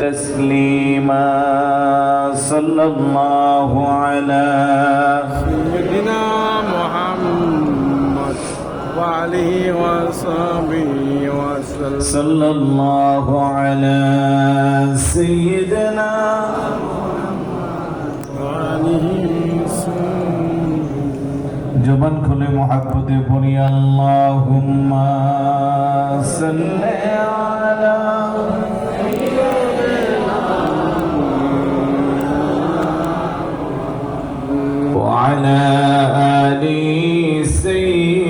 تسليما صلى الله على سيدنا محمد وعليه وصحبه وسلم صلى الله على سيدنا وعليه জবান খুলে মোহাব্বতে পড়ি আল্লাহুম্মা সাল্লি وعلى آل سيدنا